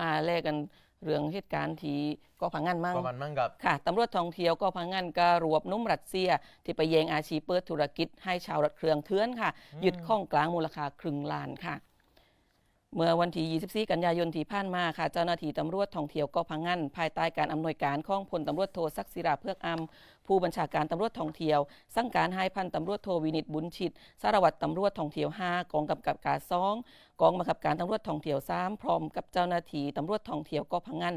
มาแลกกันเรื่องเหตุการณ์ที่เก็พังงานมั่ง ประมาณมั่งกับ ค่ะตำรวจท่องเที่ยวก็พังงานก็รวบนุ่มรัสเซีย ที่ไปแยงอาชีพเปิดธุรกิจให้ชาวรถเครื่องเถื่อนค่ะยึดข้องกลางมูลค่าครึ่งล้านค่ะ เมื่อวันที่24 กันยายนที่ผ่านมาค่ะ เจ้าหน้าที่ตำรวจท่องเที่ยวก็พังงันภายใต้การอำนวยการของพลตำรวจโทศักดิ์ศิราเพือกอำผู้บัญชาการตำรวจท่องเที่ยว สั่งการให้พันตำรวจโทวินิตบุญชิต สารวัตรตำรวจท่องเที่ยว 5 กองกำกับการสองกองบังคับการตำรวจท่องเที่ยว 3 พร้อมกับเจ้าหน้าที่ตำรวจท่องเที่ยวก็พังงัน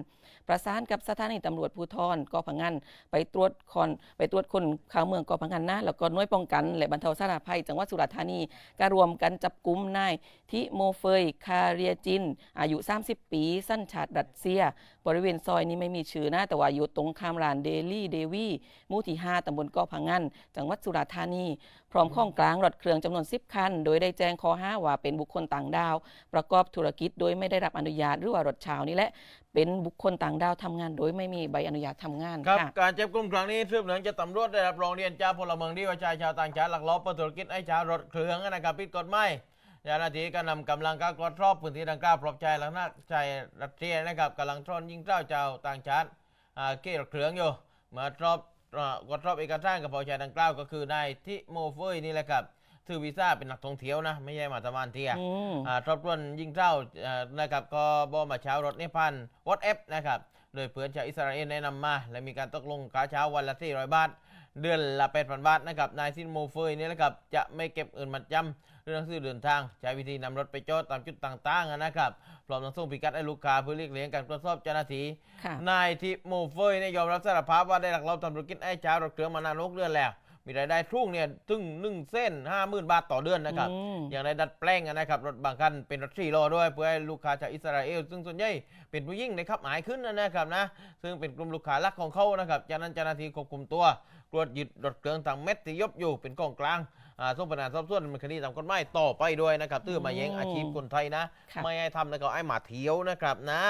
ประสานกับสถานีตำรวจภูธรก็พังงันไปตรวจคนไปตรวจคนข้าเมืองกาะพังงันนะแล้วก็หน่วยป้องกัน และบรรเทาสาธารณภัย จังหวัดสุราษฎร์ธานีก็รวมกันจับกุมนายทิโมเฟยคาเรียจิน อายุ 30 ปี สัญชาติรัสเซีย บริเวณซอยนี้ไม่มีชื่อนะ แต่ว่าอยู่ตรงข้ามร้านเดลี่เดวีหมู่ที่5ตำบลเกาะพังงันจังหวัดสุราษฎร์ธานี พร้อมข้องกลางรถเครื่องจำนวน 10 คัน โดยได้แจ้งข้อหาว่าเป็นบุคคลต่างดาว ประกอบธุรกิจโดยไม่ได้รับอนุญาตหรือว่ารถเชาวนี่แหละเป็นบุคคลต่างดาวทำงานโดยไม่มีใบอนุญาตทำงานครับค่ะการจับกลุ่มครั้งนี้สืบเนื่องจากตำรวจได้รับร้องเรียนจากพลเมืองดีว่าชายชาวต่างชาติลักลอบเปิดธุรกิจให้ชาวรถเครื่องนะครับผิดกฎหมาย ยานาที่ก็นำกำลังเข้ากรวจสอบพื้นที่ดังกล่าวพบชายลักษณะชายรัสเซียนะครับกำลังทรอนยิงเจ้าเจ้าต่างชาติอ่าเกี่รถเครื่องอยู่เมื่อรอบอ่ากดสอบเอกสารกับพอชายดังกล่าวก็คือนายทิโมเฟยนี่แหละครับ ถือวีซ่าเป็นนักท่องเที่ยวนะ ไม่ใช่มาทำงานเที่ยวอืมอ่าทบทวนยิงเจ้าอ่านะครับก็บอมาเช้ารถนี่พันวอตแอปนะครับโดยเพื่อนชาวอิสราเอลแนะนำมา และมีการตกลงค่าเช้าวันละ400บาท เดือนละ8,000บาทนะครับนายซินโมเฟยนี่แหละครับจะไม่เก็บเงินมัดจำเรื่องหนังสือเดินทาง ใช้วิธีนำรถไปจอดตามจุดต่างๆนะครับพร้อมทั้งส่งพิกัดให้ลูกค้าเพื่อเรียกเลี้ยงการตรวจสอบเจ้าหน้าที่ค่ะนายทิโมเฟยเนี่ยยอมรับสารภาพว่าได้หลักลอบทำธุรกิจไอ้ชารถเครื่องมานานหกเดือนแล้ว มีรายได้ทุ่งเนี่ยถึงหนึ่งเส้นห้าหมื่นบาทต่อเดือนนะครับอืมอย่างได้ดัดแปลงนะครับ รถบางคันเป็นรถสี่ล้อด้วยเพื่อให้ลูกค้าชาวอิสราเอล ซึ่งส่วนใหญ่เป็นผู้หญิงนะครับหมายขึ้นนะครับนะซึ่งเป็นกลุ่มลูกค้าหลักของเขานะครับจากนั้นเจ้าหน้าที่ควบคุมตัวตรวจยึดรถเครื่องต่างเม็ดที่ยบอยู่เป็นกองกลางอ่าส่งพนักงานสอบสวนดำเนินคดีตามกฎหมายต่อไปด้วยนะครับตื้อมาแย่งอาชีพคนไทยนะค่ะไม่ให้ทำนะครับไอ้หมาเที่ยวนะครับนะ